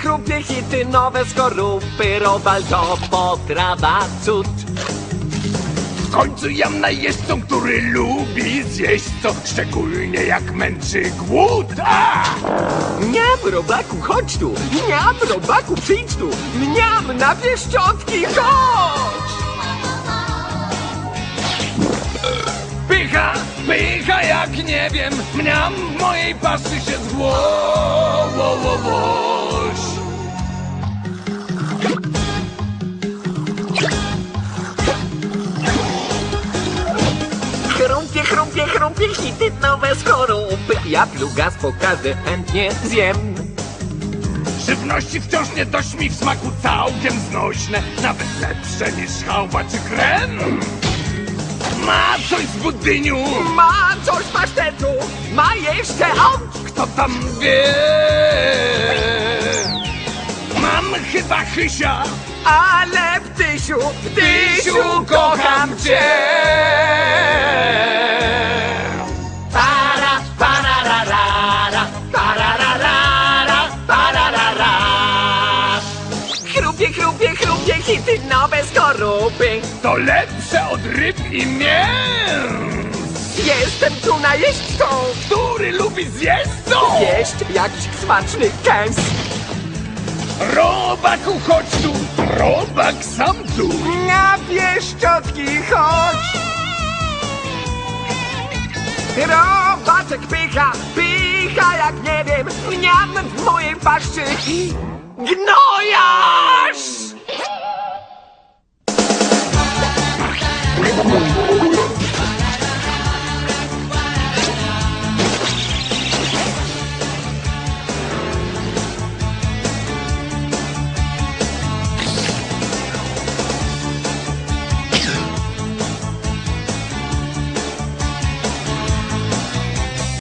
chrupie hity, nowe skorupy, robal to potrawa cud. W końcu jam najeźdźcą, który lubi zjeść co, szczególnie jak męczy głód. A! Mniam, robaku, chodź tu! Mniam, robaku, przyjdź tu! Mniam, na pieszczotki, chodź! Pycha, pycha jak nie wiem, mniam w mojej paszy się zgłoś. Chrumpie, chrumpie, hity, nowe skorupy. Ja plugas pokażę, chętnie zjem. Żywności wciąż nie dość mi w smaku całkiem znośne, nawet lepsze niż chałwa czy krem. Ma coś z budyniu, Ma coś z pasztetu, ma jeszcze on! kto tam wie? Mam chyba chysia, Ale ptysiu, ptysiu, kocham cię! Chrupie, hity, nowe skorupy. To lepsze od ryb i mięs. Jestem tu najeźdźcą, Który lubi zjeść co? jeść jakiś smaczny kęs. Robaku, chodź tu! Robak sam tu! Na pieszczotki chodź! Robaczek pycha, pycha jak nie wiem, mniam w mojej paszczy i gnojarz!